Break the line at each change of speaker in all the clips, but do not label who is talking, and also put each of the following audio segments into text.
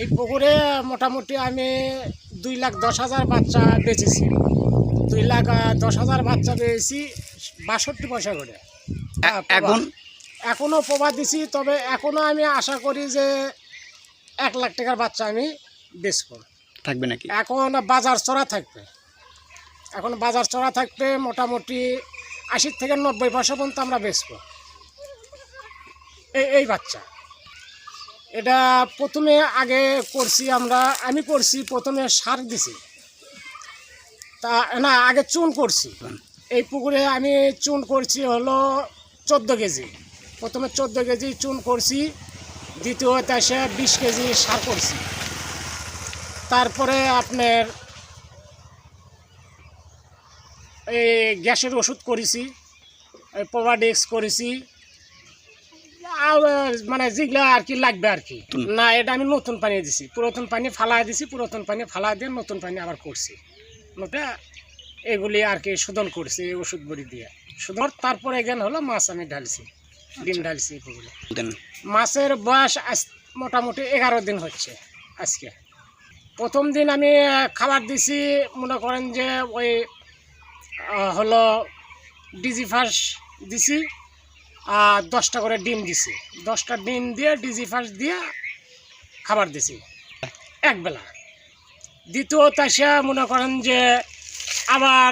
এই পুকুরে মোটামুটি আমি দুই লাখ দশ হাজার বাচ্চা বেচেছি। দুই লাখ দশ হাজার বাচ্চা পেয়েছি বাষট্টি পয়সা করে।
এখন?
এখনও প্রবাদ দিছি তবে এখনও আমি আশা করি যে এক লাখ টাকার বাচ্চা আমি বেচবো।
থাকবে নাকি?
এখন বাজার চড়া থাকবে। এখন বাজার চড়া থাকবে মোটামুটি আশি থেকে নব্বই পয়সা পর্যন্ত আমরা বেচবো। এই এই বাচ্চা। এটা প্রথমে আগে করছি আমরা, আমি করছি, প্রথমে সার দিছি। তা, না, আগে চুন করছি। এই পুকুরে আমি চুন করছি হলো চোদ্দ কেজি। প্রথমে চোদ্দ কেজি চুন করছি দ্বিতীয়তে এসে বিশ কেজি সার করছি। তারপরে আপনার এই গ্যাসের ওষুধ করেছি প্রোভাডিক্স করেছি। মানে যেগুলো আর কি লাগবে আর কি। না এটা আমি নতুন পানি দিছি। পুরাতন পানি ফালাই দিছি পুরাতন পানি ফালাই দিয়ে নতুন পানি আবার করছি। ওটা এগুলি আর কি শোধন করছি ওষুধ বড়ি দিয়ে। শোধন তারপরে জ্ঞান হলো মাছ আমি ঢালছি ডিম ঢালছি এই পুকুরে
দেন।
মাছের বয়স আজ মোটামুটি এগারো দিন হচ্ছে আজকে। প্রথম দিন আমি খাবার দিছি মনে করেন যে ওই হলো ডিজি ফাঁস দিছি আর দশটা করে ডিম দিছি। দশটা ডিম দিয়ে ডিজি ফাঁস দিয়ে খাবার দিছি। একবেলা দ্বিতীয়ত আসে মনে করেন যে আবার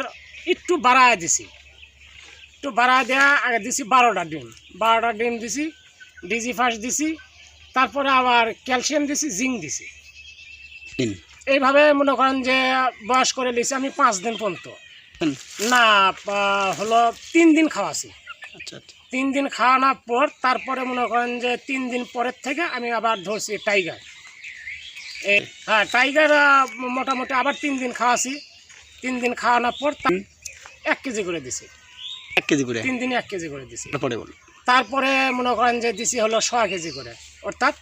একটু বাড়ায় দিছি। একটু বাড়ায় দেওয়া আগে দিছি বারোটা ডিম। বারোটা ডিম দিছি ডিজি ফার্স্ট দিছি তারপরে আবার ক্যালসিয়াম দিছি জিঙ্ক দিছি। এইভাবে মনে করেন যে বয়স করে নিছি আমি পাঁচ দিন পর্যন্ত। না হলো তিন দিন খাওয়াছি।
আচ্ছা আচ্ছা।
তিন দিন খাওয়ানোর পর তারপরে মনে করেন যে তিন দিন পরের থেকে আমি আবার ধরছি টাইগার। হ্যাঁ টাইগার মোটামুটি আবার তিন দিন খাওয়াছি। তিন দিন খাওয়ানোর পর এক কেজি করে দিছি।
এক কেজি করে?
তিন দিনে এক কেজি করে দিছি।
তারপরে বলুন।
তারপরে মনে করেন যে দিছি হলো ছ কেজি করে। অর্থাৎ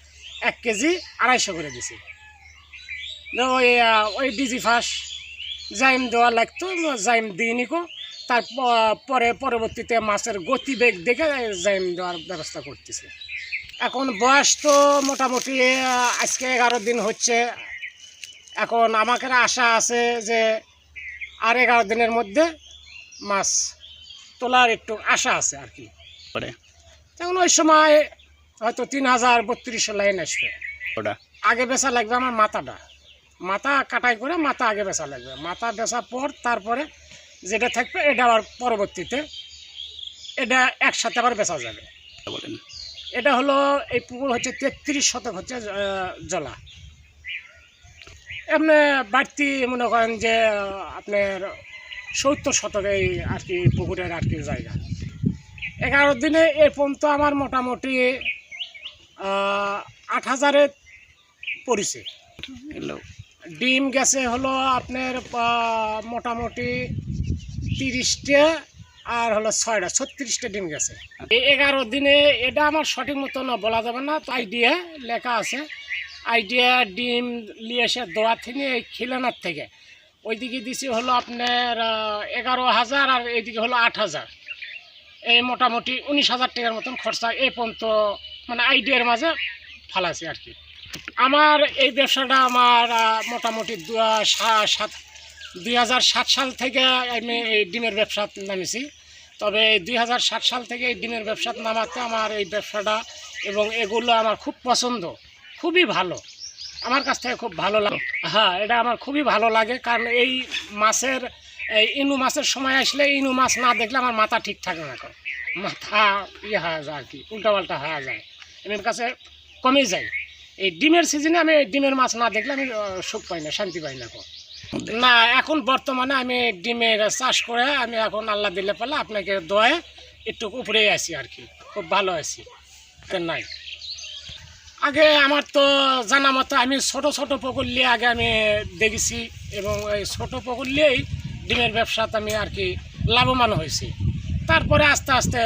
এক কেজি আড়াইশো করে দিছি। ওই ওই ডিজি ফাঁস জাইম দেওয়া লাগতো জাইম দিইনি কো তার পরে পরবর্তীতে মাছের গতিবেগ দেখে জাইম দেওয়ার ব্যবস্থা করতেছে। এখন বয়স তো মোটামুটি আজকে এগারো দিন হচ্ছে। এখন আমাকে আশা আছে যে আর এগারো দিনের মধ্যে মাছ তোলার একটু আশা আছে আর কি। তখন ওই সময় হয়তো তিন হাজার বত্রিশশো লাইন আসবে।
ওটা?
আগে বেচা লাগবে আমার মাথাটা। মাথা কাটাই করে মাথা আগে বেচা লাগবে। মাথা বেচার পর তারপরে যেটা থাকবে এটা আবার পরবর্তীতে এটা একসাথে আবার বেচা যাবে।
বলেন।
এটা হলো এই পুকুর হচ্ছে তেত্রিশ শতক হচ্ছে জলা। এমনি বাড়তি মনে করেন যে আপনার সত্তর শতক এই আর কি পুকুরের আর কি জায়গা। এগারো দিনে এ পর্যন্ত আমার মোটামুটি আট হাজারে পড়েছে। ডিম গেছে হলো আপনার মোটামুটি তিরিশটা আর হলো ছয়টা, ছত্রিশটা ডিম গেছে। এই এগারো দিনে এটা আমার সঠিক মতো না, বলা যাবে না। তো আইডিয়া লেখা আছে। আইডিয়া ডিম নিয়ে এসে দোয়া থেকে, এই খিলানার থেকে। ওইদিকে দিছি হলো আপনার এগারো হাজার আর এইদিকে হলো আট হাজার। এই মোটামুটি উনিশ হাজার টাকার মতন খরচা এই পর্যন্ত মানে আইডিয়ার মাঝে ফালাছি আর কি। আমার এই ব্যবসাটা আমার মোটামুটি দু সাত দুই হাজার সাত সাল থেকে আমি এই ডিমের ব্যবসা নামেছি। তবে দুই হাজার সাত সাল থেকে এই ডিমের ব্যবসা নামাতে আমার এই ব্যবসাটা এবং এগুলো আমার খুব পছন্দ, খুবই ভালো। আমার কাছ থেকে খুব ভালো লাগে। হ্যাঁ এটা আমার খুবই ভালো লাগে কারণ এই মাছের, এই ইনু মাছের সময় আসলে ইনু মাছ না দেখলে আমার মাথা ঠিক থাকে না। মাথা ইয়ে হয়ে যায় আর কি, উল্টাপাল্টা হয়ে যায়। এর কাছে কমে যায়। এই ডিমের সিজনে আমি ডিমের মাছ না দেখলে আমি সুখ পাই না, শান্তি পাই না। না, এখন বর্তমানে আমি ডিমের চাষ করে আমি এখন আল্লাহ দিলে পেলে আপনাকে দোয়ে একটু উপরেই আছি আর কি, খুব ভালো আছি। নাই। আগে আমার তো জানা মতো আমি ছোট ছোট পুকুর নিয়ে আগে আমি দেখেছি এবং এই ছোটো পুকুর নিয়েই ডিমের ব্যবসাতে আমি আর কি লাভবান হয়েছি। তারপরে আস্তে আস্তে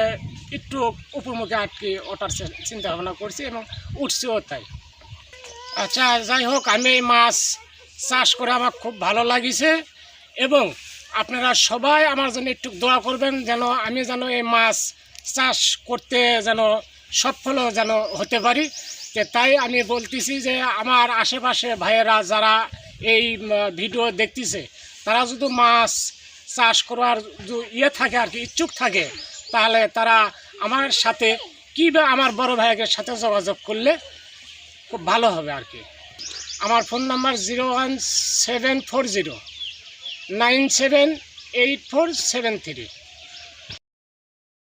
একটু উপরমুখে আর কি ওঠার চিন্তা ভাবনা করছি এবং উঠছিও তাই। আচ্ছা যাই হোক, আমি এই মাছ চাষ করে আমার খুব ভালো লাগিছে এবং আপনারা সবাই আমার জন্য একটু দোয়া করবেন যেন আমি যেন এই মাছ চাষ করতে যেন সফল যেন হতে পারি। তাই আমি বলতেছি যে আমার আশেপাশে ভাইয়েরা যারা এই ভিডিও দেখতেছে, তারা যদি মাছ চাষ করার ইয়ে থাকে আর কি, ইচ্ছুক থাকে, তাহলে তারা আমার সাথে কী আমার বড় ভাইয়ের সাথে যোগাযোগ করলে খুব ভালো হবে আর কি। আমার phone number zero one seven four zero nine seven eight four seven three.